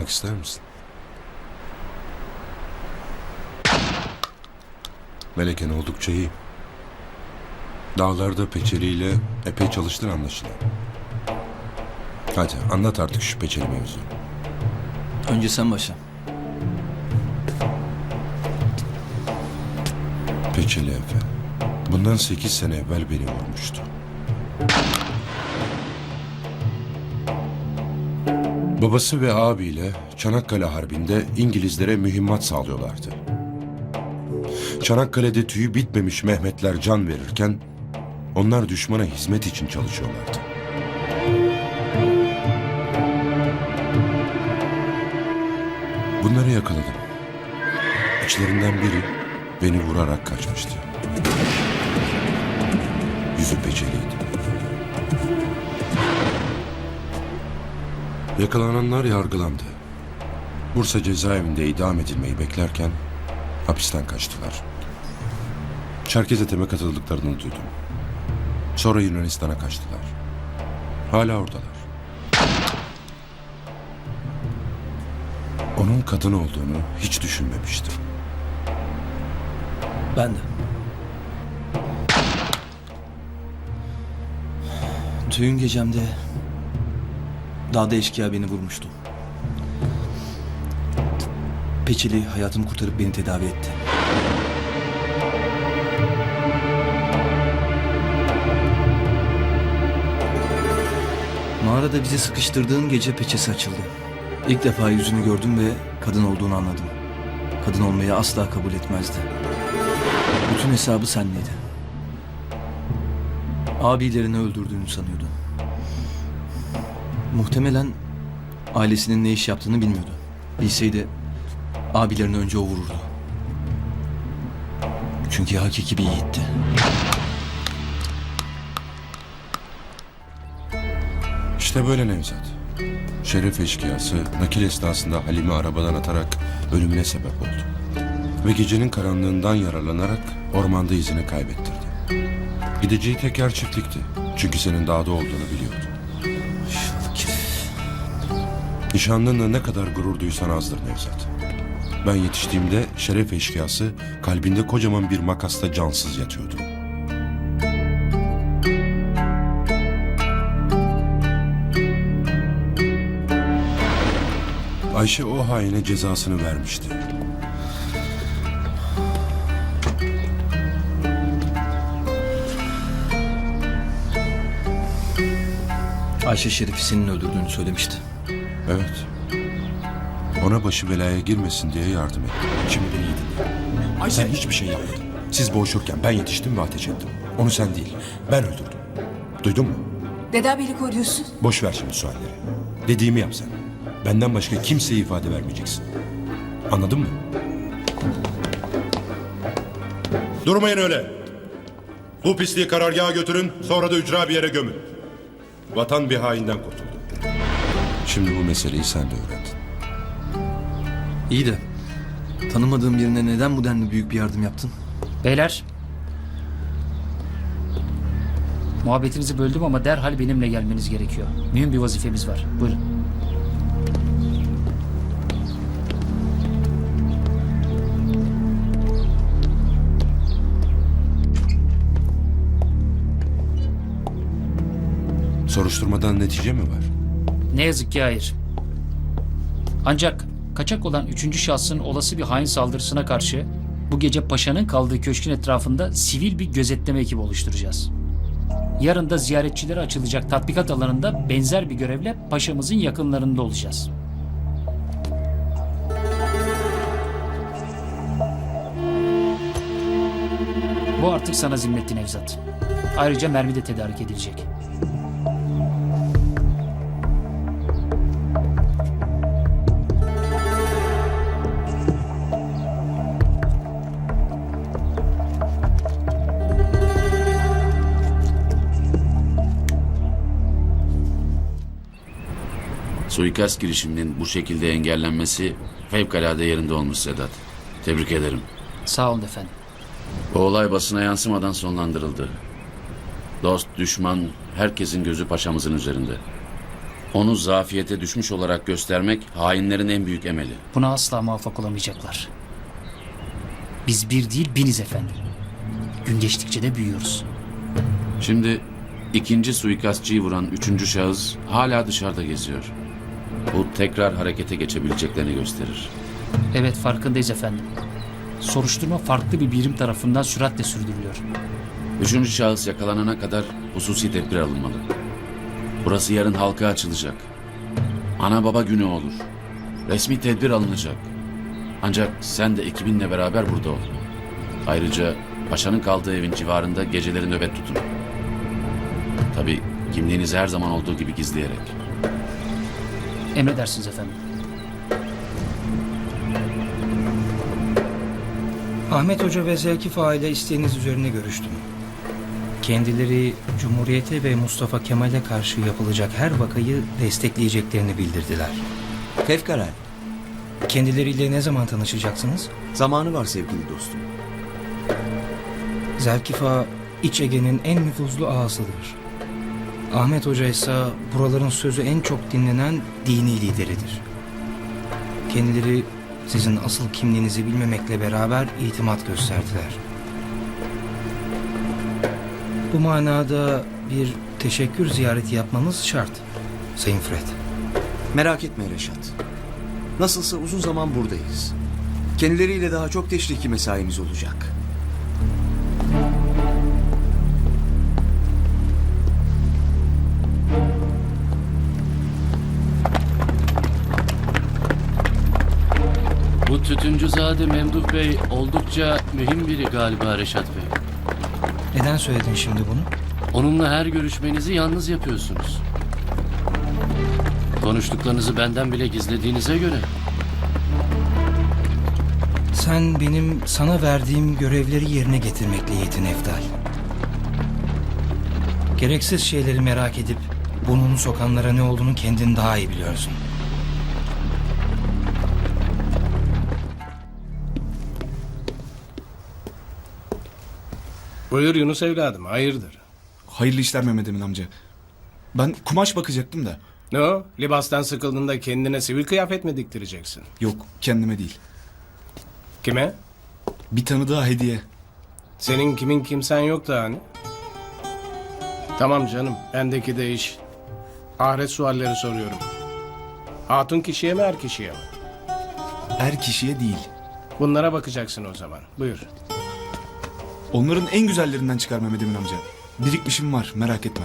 bakmak ister misin? Meleken oldukça iyi. Dağlarda peçeliyle epey çalıştın anlaşılan. Hadi anlat artık şu peçeli mevzunu. Önce sen başla. Peçeli Efe. Bundan sekiz sene evvel beni vurmuştu. Babası ve abiyle Çanakkale Harbi'nde İngilizlere mühimmat sağlıyorlardı. Çanakkale'de tüyü bitmemiş Mehmetler can verirken onlar düşmana hizmet için çalışıyorlardı. Bunları yakaladım. İçlerinden biri beni vurarak kaçmıştı. Yüzü peçeliydi. Yakalananlar yargılandı. Bursa cezaevinde idam edilmeyi beklerken hapisten kaçtılar. Çerkez eteme katıldıklarını duydum. Sonra Yunanistan'a kaçtılar. Hala oradalar. Onun kadın olduğunu hiç düşünmemiştim. Ben de. Düğün gecemde dağda eşkıya beni vurmuştu. Peçeli hayatımı kurtarıp beni tedavi etti. Mağarada bizi sıkıştırdığın gece peçesi açıldı. İlk defa yüzünü gördüm ve kadın olduğunu anladım. Kadın olmayı asla kabul etmezdi. Bütün hesabı senleydi. Abilerini öldürdüğünü sanıyordu. Muhtemelen ailesinin ne iş yaptığını bilmiyordu. Bilseydi abilerini önce o vururdu. Çünkü hakiki bir yiğitti. İşte böyle Nevzat. Şeref eşkıyası nakil esnasında Halim'i arabadan atarak ölümüne sebep oldu. Ve gecenin karanlığından yararlanarak ormanda izini kaybettirdi. Gideceği tek yer çiftlikti. Çünkü senin dağda olduğunu biliyordu. Nişanlınla ne kadar gurur duysan azdır Nevzat. Ben yetiştiğimde şeref eşkıyası kalbinde kocaman bir makasta cansız yatıyordu. Ayşe o haine cezasını vermişti. Ayşe Şerif'i senin öldürdüğünü söylemişti. Evet. Ona başı belaya girmesin diye yardım ettim. Şimdi beni iyi dinle. Ayşe hiçbir şey yapmadı. Siz boğuşurken ben yetiştim ve ateş ettim. Onu sen değil, ben öldürdüm. Duydun mu? Neden beni koruyorsun? Boş ver şimdi sualleri. Dediğimi yap sen. Benden başka kimseye ifade vermeyeceksin. Anladın mı? Durmayın öyle. Bu pisliği karargaha götürün, sonra da ücra bir yere gömün. Vatan bir hainden kurtuldu. Şimdi bu meseleyi sen de öğrendin. İyi de tanımadığım birine neden bu denli büyük bir yardım yaptın? Beyler. Muhabbetinizi böldüm ama derhal benimle gelmeniz gerekiyor. Mühim bir vazifemiz var. Buyurun. Soruşturmadan netice mi var? Ne yazık ki hayır. Ancak kaçak olan üçüncü şahsın olası bir hain saldırısına karşı bu gece paşanın kaldığı köşkün etrafında sivil bir gözetleme ekibi oluşturacağız. Yarın da ziyaretçilere açılacak tatbikat alanında benzer bir görevle paşamızın yakınlarında olacağız. Bu artık sana zimmetli Nevzat. Ayrıca mermi de tedarik edilecek. Suikast girişiminin bu şekilde engellenmesi fevkalade yerinde olmuş Sedat. Tebrik ederim. Sağ olun efendim. Bu olay basına yansımadan sonlandırıldı. Dost, düşman, herkesin gözü paşamızın üzerinde. Onu zafiyete düşmüş olarak göstermek hainlerin en büyük emeli. Buna asla muvaffak olamayacaklar. Biz bir değil biniz efendim. Gün geçtikçe de büyüyoruz. Şimdi ikinci suikastçıyı vuran üçüncü şahıs hala dışarıda geziyor. Bu tekrar harekete geçebileceklerini gösterir. Evet farkındayız efendim. Soruşturma farklı bir birim tarafından süratle sürdürülüyor. Üçüncü şahıs yakalanana kadar hususi tedbir alınmalı. Burası yarın halka açılacak. Ana baba günü olur. Resmi tedbir alınacak. Ancak sen de ekibinle beraber burada ol. Ayrıca paşanın kaldığı evin civarında geceleri nöbet tutun. Tabii kimliğinizi her zaman olduğu gibi gizleyerek. Emredersiniz efendim. Ahmet Hoca ve Zelkif aile isteğiniz üzerine görüştüm. Kendileri Cumhuriyete ve Mustafa Kemal'e karşı yapılacak her vakayı destekleyeceklerini bildirdiler. Fevkalade. Kendileriyle ne zaman tanışacaksınız? Zamanı var sevgili dostum. Zelkif Ağa, İç Ege'nin en nüfuzlu ağasıdır. Ahmet Hoca ise buraların sözü en çok dinlenen dini lideridir. Kendileri sizin asıl kimliğinizi bilmemekle beraber itimat gösterdiler. Bu manada bir teşekkür ziyareti yapmamız şart. Sayın Fred. Merak etme Reşat. Nasılsa uzun zaman buradayız. Kendileriyle daha çok teşriki mesaimiz olacak. Bu tütüncüzade Memduh Bey oldukça mühim biri galiba Reşat Bey. Neden söyledin şimdi bunu? Onunla her görüşmenizi yalnız yapıyorsunuz. Konuştuklarınızı benden bile gizlediğinize göre Sen benim sana verdiğim görevleri yerine getirmekle yetin Eftal. Gereksiz şeyleri merak edip burnunu sokanlara ne olduğunu kendin daha iyi biliyorsun. Buyur Yunus evladım hayırdır? Hayırlı işler Mehmet Emin amca. Ben kumaş bakacaktım da. Ne o? Libastan sıkıldığında kendine sivil kıyafet mi diktireceksin? Yok kendime değil. Kime? Bir tanıdığa hediye. Senin kimin kimsen yok da hani? Tamam canım bendeki de iş. Ahiret sualleri soruyorum. Hatun kişiye mi er kişiye mi? Er kişiye değil. Bunlara bakacaksın o zaman. Buyur. Onların en güzellerinden çıkar Mehmet amca. Birikmişim var merak etme.